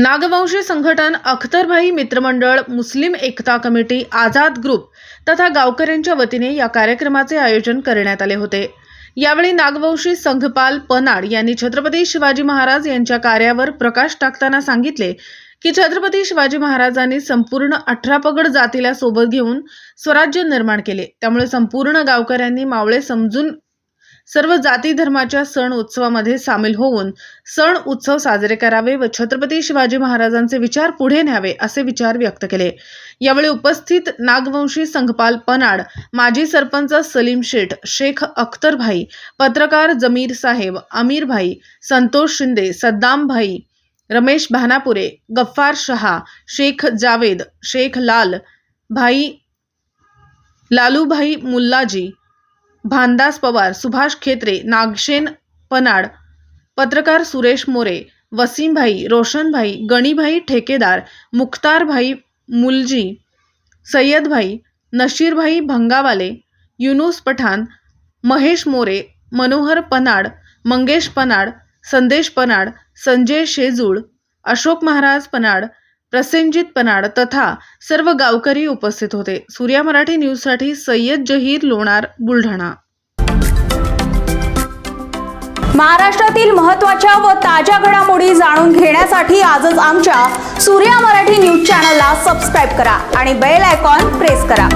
नागवंशी संघटन अख्तरभाई मित्रमंडळ मुस्लिम एकता कमिटी आझाद ग्रुप तथा गावकऱ्यांच्या वतीने या कार्यक्रमाचे आयोजन करण्यात आले होते. यावेळी नागवंशी संघपाल पनाड यांनी छत्रपती शिवाजी महाराज यांच्या कार्यावर प्रकाश टाकताना सांगितले की छत्रपती शिवाजी महाराजांनी संपूर्ण अठरा पगड जातीला सोबत घेऊन स्वराज्य निर्माण केले. त्यामुळे संपूर्ण गावकऱ्यांनी मावळे समजून सर्व जाती धर्माच्या सण उत्सवामध्ये सामील होऊन सण उत्सव साजरे करावे व छत्रपती शिवाजी महाराजांचे विचार पुढे न्यावे असे विचार व्यक्त केले. यावेळी उपस्थित नागवंशी संघपाल पनाड माजी सरपंच सलीम शेठ शेख अख्तरभाई पत्रकार जमीर साहेब अमीर भाई संतोष शिंदे सद्दाम भाई रमेश भानापुरे गफ्फार शहा शेख जावेद शेख लाल भाई लालूभाई मुल्लाजी भानदास पवार सुभाष खेत्रे नागशेन पनाड पत्रकार सुरेश मोरे वसीमभाई रोशनभाई गणीभाई ठेकेदार मुख्तारभाई मुलजी सय्यदभाई नशीरभाई भंगावाले युनुस पठाण महेश मोरे मनोहर पनाड मंगेश पनाड संदेश पनाड संजय शेजूळ अशोक महाराज पनाड प्रसेनजित पनाड तथा सर्व गावकरी उपस्थित होते. सूर्या मराठी न्यूजसाठी सय्यद जहीर लोणार बुलढाणा. महाराष्ट्रातील महत्त्वाच्या व ताज्या घडामोडी जाणून घेण्यासाठी आजच आमच्या सूर्या मराठी न्यूज चॅनलला सबस्क्राईब करा आणि बेल आयकॉन प्रेस करा.